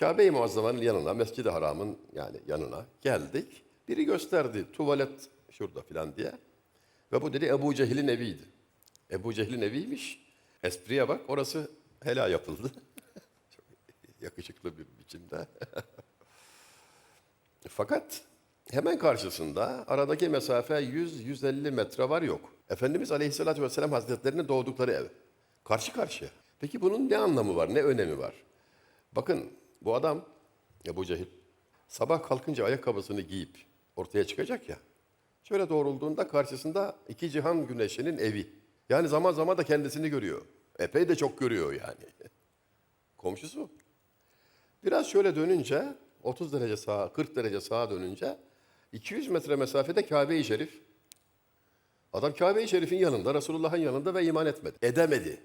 Kabe-i Muazzama'nın yanına, Mescid-i Haram'ın yani yanına geldik. Biri gösterdi tuvalet şurada filan diye. Ve bu dedi Ebu Cehil'in eviydi. Ebu Cehil'in eviymiş. Espriye bak orası helal yapıldı. Çok yakışıklı bir biçimde. Fakat hemen karşısında aradaki mesafe 100-150 metre var yok. Efendimiz Aleyhisselatü Vesselam Hazretlerinin doğdukları ev. Karşı karşıya. Peki bunun ne anlamı var, ne önemi var? Bakın bu adam Ebu Cehil sabah kalkınca ayakkabısını giyip ortaya çıkacak ya. Şöyle doğrulduğunda karşısında iki cihan güneşinin evi. Yani zaman zaman da kendisini görüyor. Epey de çok görüyor yani. Komşusu. Biraz şöyle dönünce 30 derece sağa, 40 derece sağa dönünce 200 metre mesafede Kabe-i Şerif. Adam Kabe-i Şerif'in yanında, Resulullah'ın yanında ve iman etmedi. Edemedi.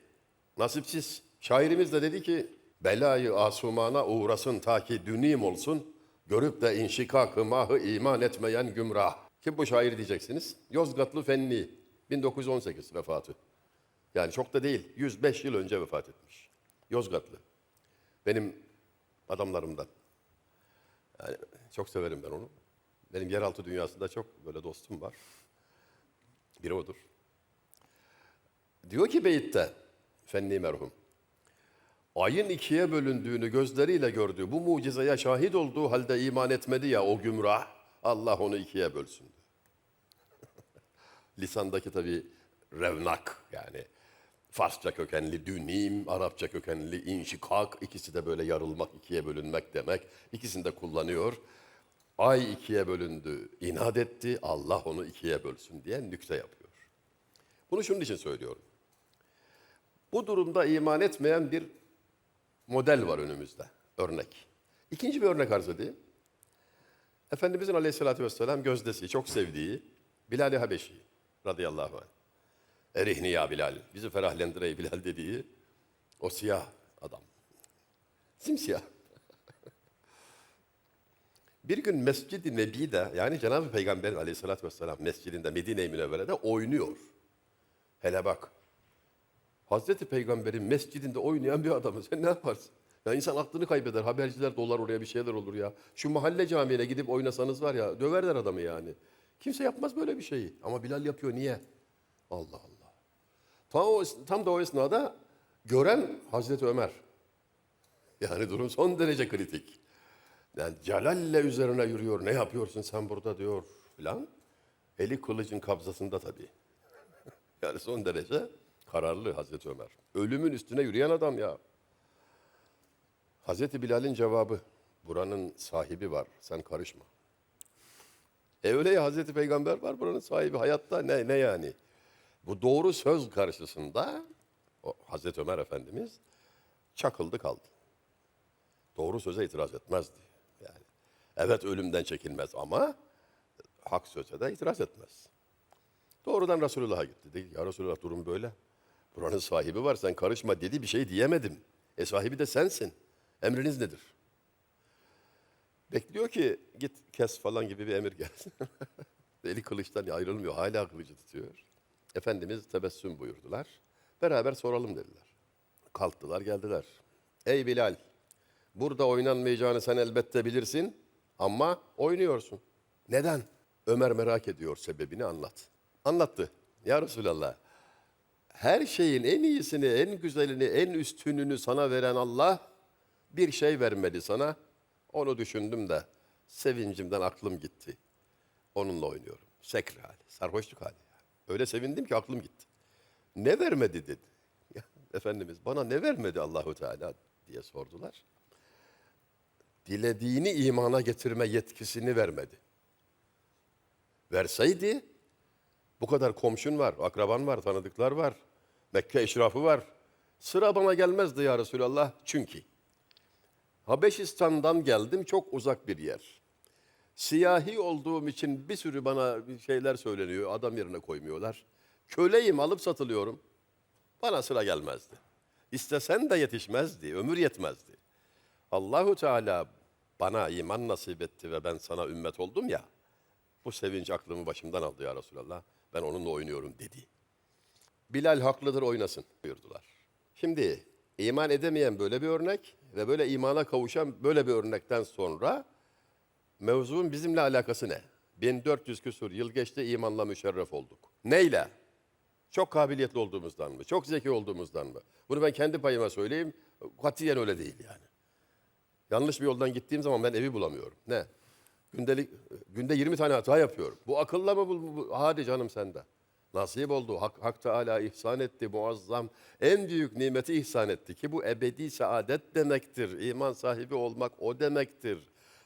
Nasipsiz. Şairimiz de dedi ki, belayı asumana uğrasın ta ki dünim olsun, görüp de inşikakı mahı iman etmeyen gümrah. Kim bu şair diyeceksiniz? Yozgatlı Fenni, 1918 vefatı. Yani çok da değil, 105 yıl önce vefat etmiş. Yozgatlı. Benim adamlarımdan. Yani çok severim ben onu. Benim yeraltı dünyasında çok böyle dostum var. Biri odur. Diyor ki beyitte, Fenni merhum, ayın ikiye bölündüğünü gözleriyle gördü. Bu mucizeye şahit olduğu halde iman etmedi ya o gümrah. Allah onu ikiye bölsün. Lisandaki tabi revnak yani Farsça kökenli dünim, Arapça kökenli inşikak, ikisi de böyle yarılmak, ikiye bölünmek demek. İkisini de kullanıyor. Ay ikiye bölündü, inat etti, Allah onu ikiye bölsün diye nükte yapıyor. Bunu şunun için söylüyorum. Bu durumda iman etmeyen bir model var önümüzde, örnek. İkinci bir örnek arz edeyim. Efendimizin aleyhissalatü vesselam gözdesi, çok sevdiği Bilal-i Habeşi radıyallahu anh. Erihni ya Bilal, bizi ferahlendir ey Bilal dediği o siyah adam. Simsiyah. Bir gün Mescid-i Nebi'de yani Cenab-ı Peygamber aleyhissalatü vesselam mescidinde Medine-i Münevvere'de oynuyor. Hele bak. Hazreti Peygamber'in mescidinde oynayan bir adamı sen ne yaparsın? Ya insan aklını kaybeder. Haberciler dolar oraya bir şeyler olur ya. Şu mahalle camiine gidip oynasanız var ya döverler adamı yani. Kimse yapmaz böyle bir şeyi. Ama Bilal yapıyor niye? Allah Allah. Tam, o, tam da o esnada gören Hazreti Ömer. Yani durum son derece kritik. Yani Celal'le üzerine yürüyor. Ne yapıyorsun sen burada diyor filan. Eli kılıcın kabzasında tabii. yani son derece kararlı Hazreti Ömer. Ölümün üstüne yürüyen adam ya. Hazreti Bilal'in cevabı. Buranın sahibi var. Sen karışma. E öyle ya Hazreti Peygamber var buranın sahibi. Hayatta ne, ne yani? Bu doğru söz karşısında o Hazreti Ömer Efendimiz çakıldı kaldı. Doğru söze itiraz etmezdi. Yani evet ölümden çekinmez ama hak söze de itiraz etmez. Doğrudan Resulullah'a gitti. Dedi, ya Resulullah durum böyle. Buranın sahibi var sen karışma dedi bir şey diyemedim. E sahibi de sensin. Emriniz nedir? Bekliyor ki git kes falan gibi bir emir gelsin. Eli kılıçtan ayrılmıyor. Hala kılıcı tutuyor. Efendimiz tebessüm buyurdular. Beraber soralım dediler. Kalktılar geldiler. Ey Bilal burada oynanmayacağını sen elbette bilirsin ama oynuyorsun. Neden? Ömer merak ediyor sebebini anlat. Anlattı. Ya Resulallah her şeyin en iyisini, en güzelini, en üstününü sana veren Allah bir şey vermedi sana. Onu düşündüm de sevincimden aklım gitti. Onunla oynuyorum. Sekr hali, sarhoşluk hali. Öyle sevindim ki aklım gitti. Ne vermedi dedi. Ya, Efendimiz bana ne vermedi Allahu Teala diye sordular. Dilediğini imana getirme yetkisini vermedi. Verseydi bu kadar komşun var, akraban var, tanıdıklar var. Mekke eşrafı var. Sıra bana gelmezdi ya Resulallah çünkü. Habeşistan'dan geldim çok uzak bir yer. Siyahi olduğum için bir sürü bana şeyler söyleniyor. Adam yerine koymuyorlar. Köleyim alıp satılıyorum. Bana sıra gelmezdi. İstesen de yetişmezdi. Ömür yetmezdi. Allahu Teala bana iman nasip etti ve ben sana ümmet oldum ya. Bu sevinç aklımı başımdan aldı ya Resulallah. Ben onunla oynuyorum dedi. Bilal haklıdır oynasın buyurdular. Şimdi iman edemeyen böyle bir örnek, ve böyle imana kavuşan böyle bir örnekten sonra mevzunun bizimle alakası ne? 1400 küsur yıl geçti imanla müşerref olduk. Neyle? Çok kabiliyetli olduğumuzdan mı? Çok zeki olduğumuzdan mı? Bunu ben kendi payıma söyleyeyim. Katiyen öyle değil yani. Yanlış bir yoldan gittiğim zaman ben evi bulamıyorum. Ne? Gündelik, günde 20 tane hata yapıyorum. Bu akılla mı? Bu, bu- hadi canım sende. Nasip oldu. Hak, Hak Teala ihsan etti muazzam. En büyük nimeti ihsan etti ki bu ebedi saadet demektir. İman sahibi olmak o demektir.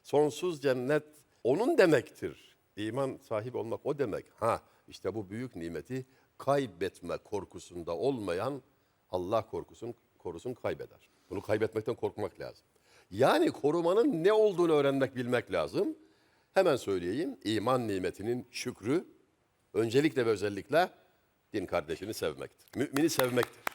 Sonsuz cennet onun demektir. İman sahibi olmak o demek. Ha işte bu büyük nimeti kaybetme korkusunda olmayan Allah korkusun korusun kaybeder. Bunu kaybetmekten korkmak lazım. Yani korumanın ne olduğunu öğrenmek, bilmek lazım. Hemen söyleyeyim. İman nimetinin şükrü öncelikle ve özellikle din kardeşini sevmektir. Mümini sevmektir.